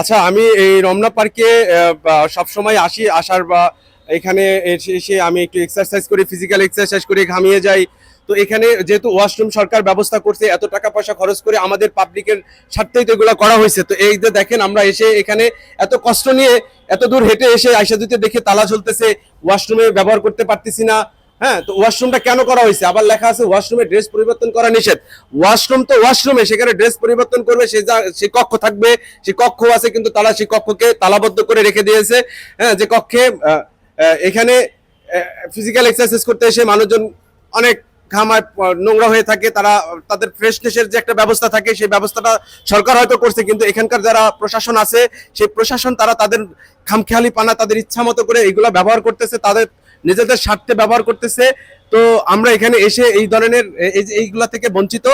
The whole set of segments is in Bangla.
আচ্ছা আমি এই রমনা পার্কে সবসময় আসি, আসার বা এখানে এসে আমি একটু এক্সারসাইজ করি ফিজিক্যাল এক্সারসাইজ করে, ঘামিয়ে যাই। তো এখানে যেহেতু ওয়াশরুম সরকার ব্যবস্থা করছে, এত টাকা পয়সা খরচ করে আমাদের পাবলিকের স্বার্থেই তো এগুলো করা হয়েছে। তো এই যে দেখেন, আমরা এসে এখানে এত কষ্ট নিয়ে এত দূর হেঁটে এসে আইসা দিতে দেখে তালা চলতেছে ওয়াশরুমে ব্যবহার করতে পারতেছি না। হ্যাঁ তো ওয়াশরুমটা কেন করা হয়েছে? আবার লেখা আছে ওয়াশরুমে ড্রেস পরিবর্তন করা নিষেধ। ওয়াশরুম তো ওয়াশরুমে, সেখানে ড্রেস পরিবর্তন করবে, সে যা সে কক্ষ থাকবে, সে কক্ষ আছে, কিন্তু তারা সেই কক্ষকে তালাবদ্ধ করে রেখে দিয়েছে। হ্যাঁ যে কক্ষে এখানে ফিজিক্যাল এক্সারসাইজ করতে এসে মানুষজন অনেক ঘামায়, নোংরা হয়ে থাকে, তারা, তাদের ফ্রেশনেসের যে একটা ব্যবস্থা থাকে, সেই ব্যবস্থাটা সরকার হয়তো করছে, কিন্তু এখানকার যারা প্রশাসন আছে, সেই প্রশাসন তারা তাদের খামখেয়ালি পানা তাদের ইচ্ছা মতো করে এগুলা ব্যবহার করতেছে, তাদের নিজেদের স্বার্থে ব্যবহার করতেছে। তো আমরা এখানে এসে এই ধরনের এইগুলা থেকে বঞ্চিত।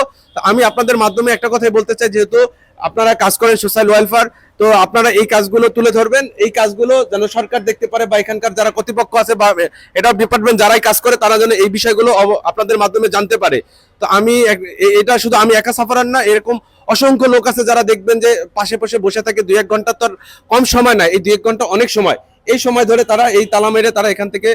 আমি আপনাদের মাধ্যমে একটা কথাই বলতে চাই, যেহেতু আপনারা কাজ করেন সোশ্যাল ওয়েলফেয়ার, তো আপনারা এই কাজগুলো তুলে ধরবেন। এই কাজগুলো যেন সরকার দেখতে পারে বা এখানকার যারা কর্তৃপক্ষ আছে বা এটা ডিপার্টমেন্ট যারাই কাজ করে, তারা যেন এই বিষয়গুলো আপনাদের মাধ্যমে জানতে পারে। তো আমি এটা শুধু আমি একা সাফারার না, এরকম অসংখ্য লোক আছে যারা দেখবেন যে পাশে পাশে বসে থাকে, দুই এক ঘণ্টা তো কম সময় না এই দুই এক ঘণ্টা অনেক সময়। এই সময় ধরে তারা এই তালা মেরে তারা এখান থেকে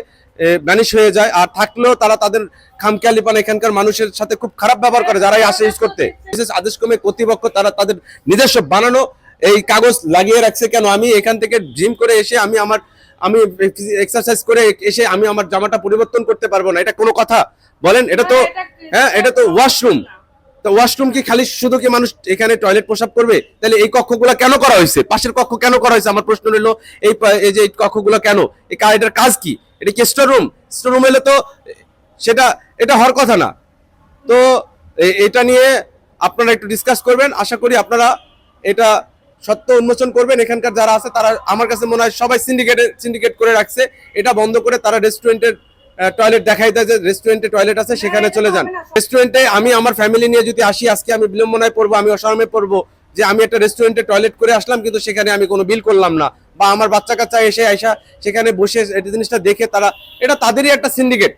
ব্যানিশ হয়ে যায়। আর থাকলেও তারা তাদের খামখেয়ালিপান এখানকার মানুষের সাথে খুব খারাপ ব্যবহার করে যারাই আসে ইউজ করতে। বিশেষ আদেশ কমে কর্তৃপক্ষ তারা তাদের নিজস্ব বানানো এই কাগজ লাগিয়ে রাখছে কেন? আমি এখান থেকে জিম করে এসে আমি আমার আমি এক্সারসাইজ করে এসে আমি আমার জামাটা পরিবর্তন করতে পারব না। এটা কোনো কথা? বলেন এটা তো হ্যাঁ এটা তো ওয়াশরুম তো ওয়াশরুম কি খালি শুধু কি মানুষ এখানে টয়লেট প্রসাব করবে? তাহলে এই কক্ষগুলো কেন করা হয়েছে? পাশের কক্ষ কেন করা হয়েছে? আমার প্রশ্ন রইল, এই এই যে কক্ষগুলো কেন? এটার কাজ কি? এটা কি স্টোর রুম স্টোর রুম হলে তো সেটা, এটা হওয়ার কথা না। তো এটা নিয়ে আপনারা একটু ডিসকাস করবেন। আশা করি আপনারা এটা সত্য উন্মোচন করবেন। এখানকার যারা আছে, তারা আমার কাছে মনে হয় সবাই সিন্ডিকেটে সিন্ডিকেট করে রাখছে। এটা বন্ধ করে তারা রেস্টুরেন্টের টয়লেট দেখাই দেয় যে রেস্টুরেন্টে টয়লেট আছে সেখানে চলে যান। রেস্টুরেন্টে আমি আমার ফ্যামিলি নিয়ে যদি আসি আজকে আমি বিলম্বনায় পড়ব আমি অসহামে পড়ব যে আমি একটা রেস্টুরেন্টে টয়লেট করে আসলাম কিন্তু সেখানে আমি কোনো বিল করলাম না। বা আমার বাচ্চা কাচ্চা এসে আইসা সেখানে বসে এটা জিনিসটা দেখে তারা এটা তাদেরই একটা সিন্ডিকেট